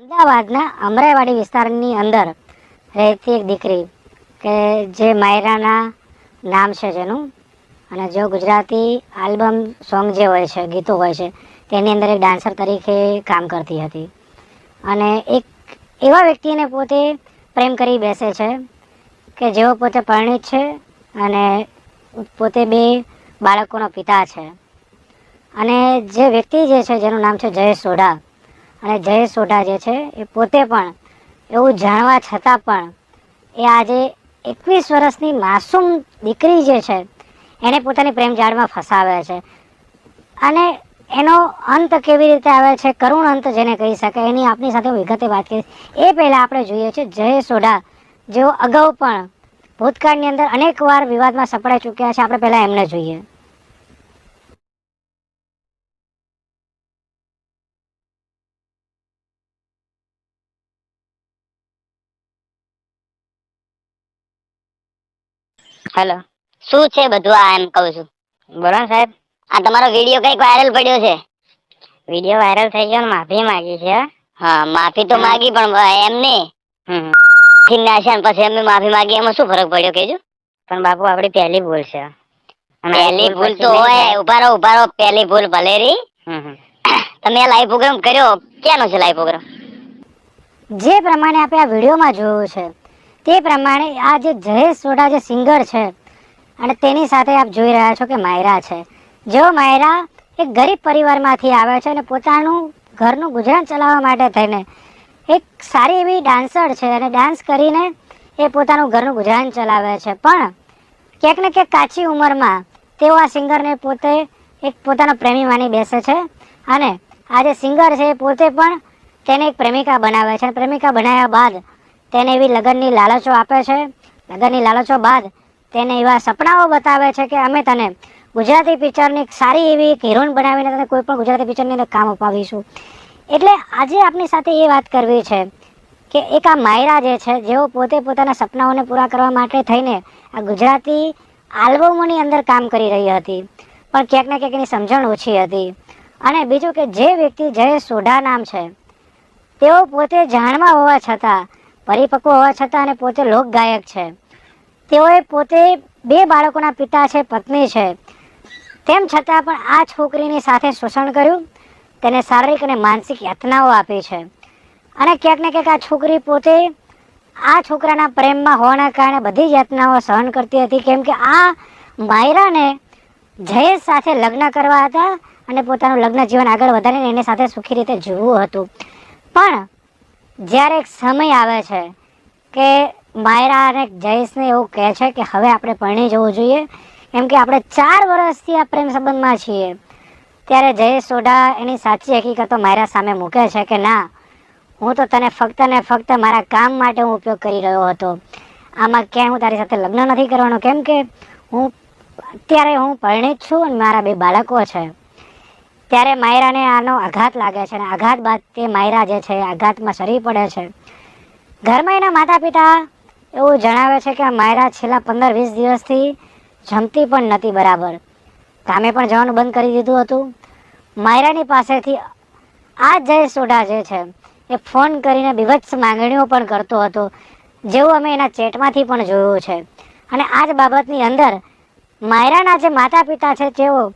અમદાવાદના અમરાઈવાડી વિસ્તારની અંદર રહેતી એક દીકરી કે જે માયરાના નામ છે જેનું અને જો ગુજરાતી આલ્બમ સોંગ જે હોય છે, ગીતો હોય છે, તેની અંદર એક ડાન્સર તરીકે કામ કરતી હતી. અને એક એવા વ્યક્તિને પોતે પ્રેમ કરી બેસે છે કે જેઓ પોતે પરિણિત છે અને પોતે બે બાળકોનો પિતા છે. અને જે વ્યક્તિ જે છે, જેનું નામ છે જયેશ સોઢા અને જય સોઢા જે છે, એ પોતે પણ એવું જાણવા છતાં પણ એ આજે એકવીસ વર્ષની માસૂમ દીકરી જે છે, એને પોતાની પ્રેમ જાળમાં ફસાવે છે. અને એનો અંત કેવી રીતે આવે છે, કરુણ અંત જેને કહી શકાય, એની આપની સાથે વિગતે વાત કરી એ પહેલાં આપણે જોઈએ છે જય સોઢા જેઓ અગાઉ પણ ભૂતકાળની અંદર અનેક વાર વિવાદમાં સપડાઈ ચૂક્યા છે, આપણે પહેલાં એમને જોઈએ. હેલો શું છે બધું આ એમ કહું છું? બોલો ને સાહેબ. આ તમારો વીડિયો કંઈક વાયરલ પડ્યો છે? વીડિયો વાયરલ થઈ ગયો માફી માંગી છે હા. માફી તો. માંગી પણ એમને નહીં. ફિનાશન પછી અમે માફી માંગી એમાં શું ફરક પડ્યો કેજો પણ બાપુ આપડી પહેલી ભૂલ છે. પહેલી ભૂલ તો હોય ઉભારો ઊભા રહો ઊભા રહો પહેલી ભૂલ ભલે રી. તમે આ લાઈવ પ્રોગ્રામ કર્યો? ક્યાંનો છે લાઈવ પ્રોગ્રામ જે પ્રમાણે આપણે આ વિડીયોમાં જોયું છે તે પ્રમાણે આ જે જયેશ સોઢા જે સિંગર છે, અને તેની સાથે આપ જોઈ રહ્યા છો કે માયરા છે. જેઓ માયરા એક ગરીબ પરિવારમાંથી આવે છે અને પોતાનું ઘરનું ગુજરાન ચલાવવા માટે થઈને એક સારી એવી ડાન્સર છે અને ડાન્સ કરીને એ પોતાનું ઘરનું ગુજરાન ચલાવે છે. પણ ક્યાંક ને ક્યાંક કાચી ઉંમરમાં તેઓ આ સિંગરને પોતે એક પોતાનો પ્રેમી માની બેસે છે અને આ જે સિંગર છે એ પોતે પણ તેને એક પ્રેમિકા બનાવે છે. પ્રેમિકા બનાવ્યા બાદ તેને એવી લગ્નની લાલચો આપે છે. લગ્નની લાલચો બાદ તેને એવા સપનાઓ બતાવે છે કે અમે તને ગુજરાતી પિક્ચરની સારી એવી એક હિરોઈન બનાવીને તને કોઈ પણ ગુજરાતી પિક્ચરની અંદર કામ અપાવીશું. એટલે આજે આપની સાથે એ વાત કરવી છે કે એક આ માયરા જે છે, જેઓ પોતે પોતાના સપનાઓને પૂરા કરવા માટે થઈને આ ગુજરાતી આલ્બમોની અંદર કામ કરી રહી હતી, પણ ક્યાંક ને ક્યાંક એની સમજણ ઓછી હતી. અને બીજું કે જે વ્યક્તિ જય સોઢા નામ છે, તેઓ પોતે જાણમાં હોવા છતાં પરિપક્વ હોવા છતાં અને પોતે લોકગાયક છે. તેઓએ પોતે બે બાળકોના પિતા છે, પત્ની છે. તેમ છતાં પણ આ છોકરીની સાથે શોષણ કર્યું. તેને શારીરિક અને માનસિક યાતનાઓ આપી છે. અને ક્યાંક ને ક્યાંક આ છોકરી પોતે આ છોકરાના પ્રેમમાં હોવાના કારણે બધી જ યાતનાઓ સહન કરતી હતી. કેમ કે આ માયરાને જયેશ સાથે લગ્ન કરવા હતા અને પોતાનું લગ્ન જીવન આગળ વધારીને એની સાથે સુખી રીતે જીવવું હતું. પણ જ્યારે એક સમય આવે છે કે માયરા અને જયેશને એવું કહે છે કે હવે આપણે પરણી જવું જોઈએ, કેમ કે આપણે ચાર વર્ષથી આ પ્રેમ સંબંધમાં છીએ, ત્યારે જયેશ સોઢા એની સાચી હકીકતો માયરા સામે મૂકે છે કે ના, હું તો તને ફક્ત ને ફક્ત મારા કામ માટે હું ઉપયોગ કરી રહ્યો હતો. આમાં ક્યાંય હું તારી સાથે લગ્ન નથી કરવાનો, કેમ કે હું, અત્યારે હું પરિણીત છું અને મારા બે બાળકો છે. ત્યારે માયરાને આનો આઘાત લાગે છે અને આઘાત બાદ તે માયરા જે છે, આઘાતમાં સરી પડે છે. ઘરમાં એના માતા પિતા એવું જણાવે છે કે માયરા છેલ્લા પંદર વીસ દિવસથી જમતી પણ નથી બરાબર. કામે પણ જવાનું બંધ કરી દીધું હતું. માયરાની પાસેથી આ જય સોઢા જે છે, એ ફોન કરીને બીભત્સ માંગણીઓ પણ કરતો હતો, જેવું અમે એના ચેટમાંથી પણ જોયું છે. અને આ જ બાબતની અંદર માયરાના જે માતા પિતા છે, તેઓ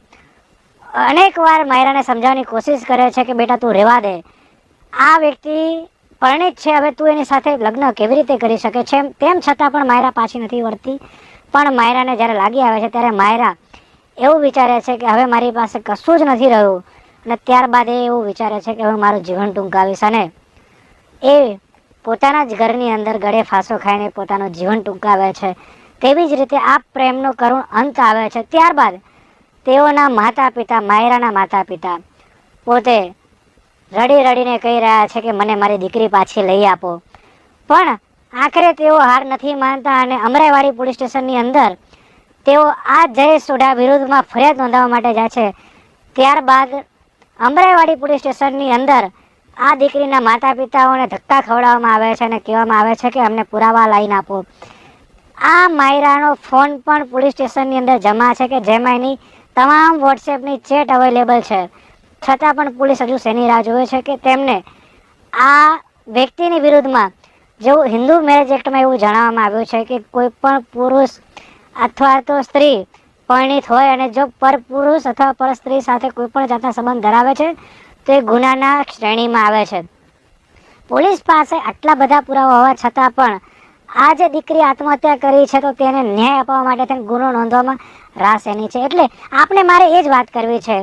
અનેક વાર માયરાને સમજાવવાની કોશિશ કરે છે કે, બેટા, તું રહેવા દે. આ વ્યક્તિ પરણિત છે. હવે તું એની સાથે લગ્ન કેવી રીતે કરી શકે છે તેમ છતાં પણ માયરા પાછી નથી વળતી. પણ માયરાને જ્યારે લાગી આવે છે, ત્યારે માયરા એવું વિચારે છે કે, હવે મારી પાસે કશું જ નથી રહ્યું. અને ત્યારબાદ એ એવું વિચારે છે કે, હવે મારું જીવન ટૂંકાવીશ. અને એ પોતાના જ ઘરની અંદર ગળે ફાંસો ખાઈને પોતાનું જીવન ટૂંકાવે છે. તેવી જ રીતે આ પ્રેમનો કરુણ અંત આવે છે. ત્યારબાદ તેઓના માતા પિતા માયરાના માતા પિતા પોતે રડી રડીને કહી રહ્યા છે કે મને મારી દીકરી પાછી લઈ આપો. પણ આખરે તેઓ હાર નથી માનતા અને અમરાઈવાડી પોલીસ સ્ટેશનની અંદર તેઓ આ જય સોઢા વિરુદ્ધમાં ફરિયાદ નોંધાવવા માટે જાય છે. ત્યારબાદ અમરાઈવાડી પોલીસ સ્ટેશનની અંદર આ દીકરીના માતા પિતાઓને ધક્કા ખવડાવવામાં આવે છે અને કહેવામાં આવે છે કે અમને પુરાવા લાવીને આપો. આ માયરાનો ફોન પણ પોલીસ સ્ટેશનની અંદર જમા છે કે જેમાં એની તમામ વોટ્સએપની ચેટ અવેલેબલ છે. છતાં પણ પોલીસ હજુ શેની રાહ જોવે છે કે તેમને આ વ્યક્તિની વિરુદ્ધમાં જેવું હિન્દુ મેરેજ એક્ટમાં એવું જણાવવામાં આવ્યું છે કે કોઈ પણ પુરુષ અથવા તો સ્ત્રી પરિણિત હોય અને જો પર પુરુષ અથવા પર સ્ત્રી સાથે કોઈ પણ જાતના સંબંધ ધરાવે છે, તો ગુનાના શ્રેણીમાં આવે છે. પોલીસ પાસે આટલા બધા પુરાવા હોવા છતાં પણ આ જે દીકરી આત્મહત્યા કરી છે, તો તેને ન્યાય અપાવવા માટે તેને ગુનો નોંધવામાં રાસ એની છે. એટલે આપણે મારે એ જ વાત કરવી છે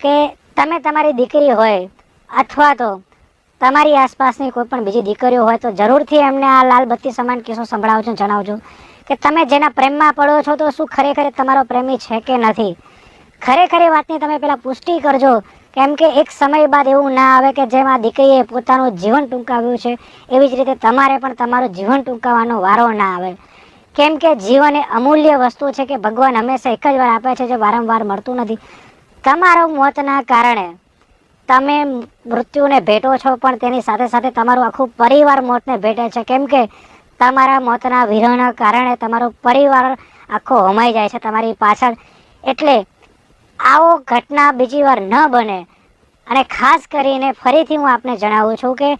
કે તમે તમારી દીકરી હોય અથવા તો તમારી આસપાસની કોઈ પણ બીજી દીકરીઓ હોય, તો જરૂરથી એમને આ લાલ બત્તી સમાન કિસ્સો સંભળાવજો, જણાવજો કે તમે જેના પ્રેમમાં પડો છો, તો શું ખરેખર તમારો પ્રેમી છે કે નથી? ખરેખર એ વાતની તમે પહેલાં પુષ્ટિ કરજો કેમ કે એક સમય બાદ એવું ના આવે કે જેમ આ દીકરીએ પોતાનું જીવન ટૂંકાવ્યું છે, એવી જ રીતે તમારે પણ તમારું જીવન ટૂંકાવવાનો વારો ના આવે. કેમ કે જીવન એ અમૂલ્ય વસ્તુ છે કે ભગવાન હંમેશા એક જ વાર આપે છે, જે વારંવાર મળતું નથી. તમારો મોતના કારણે તમે મૃત્યુને ભેટો છો, પણ તેની સાથે સાથે તમારું આખું પરિવાર મોતને ભેટે છે. કેમ કે તમારા મોતના વિરહના કારણે તમારો પરિવાર આખો હોમાઈ જાય છે, તમારી પાછળ. એટલે આવો ઘટના બીજી વાર ન બને. અને ખાસ કરીને ફરીથી હું આપને જણાવું છું કે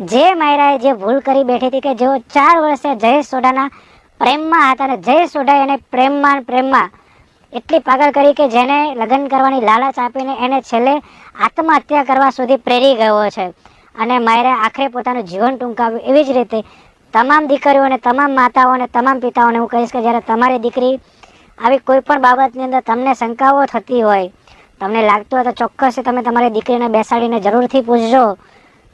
જે માયરાએ જે ભૂલ કરી બેઠી હતી કે જેઓ ચાર વર્ષે જયેશ સોઢાના પ્રેમમાં હતા અને જયેશ સોઢાએ એને પ્રેમમાં પ્રેમમાં એટલી પાગલ કરી કે જેને લગ્ન કરવાની લાલચ આપીને એને છેલ્લે આત્મહત્યા કરવા સુધી પ્રેરી ગયો છે. અને માયરે આખરે પોતાનું જીવન ટૂંકાવ્યું. એવી જ રીતે તમામ દીકરીઓને તમામ માતાઓને તમામ પિતાઓને હું કહીશ કે જ્યારે તમારી દીકરી આવી કોઈ પણ બાબતની અંદર તમને શંકાઓ થતી હોય, તમને લાગતું હોય તો ચોક્કસ તમે તમારી દીકરીને બેસાડીને જરૂરથી પૂછજો.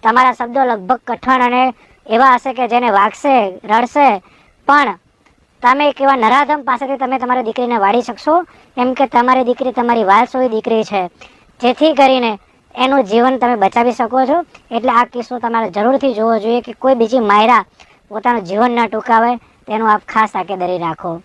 તમારા શબ્દો લગભગ કઠણ અને એવા હશે કે જેને વાગશે, રડશે. પણ તમે એક એવા નરાધમ પાસેથી તમે તમારી દીકરીને વાળી શકશો, કેમ કે તમારી દીકરી તમારી વાલસોઈ દીકરી છે. જેથી કરીને એનું જીવન તમે બચાવી શકો છો. એટલે આ કિસ્સો તમારે જરૂરથી જોવો જોઈએ કે કોઈ બીજી માયરા પોતાનું જીવન ન ટૂંકાવે, તેનું આપ ખાસ તાકેદારી રાખો.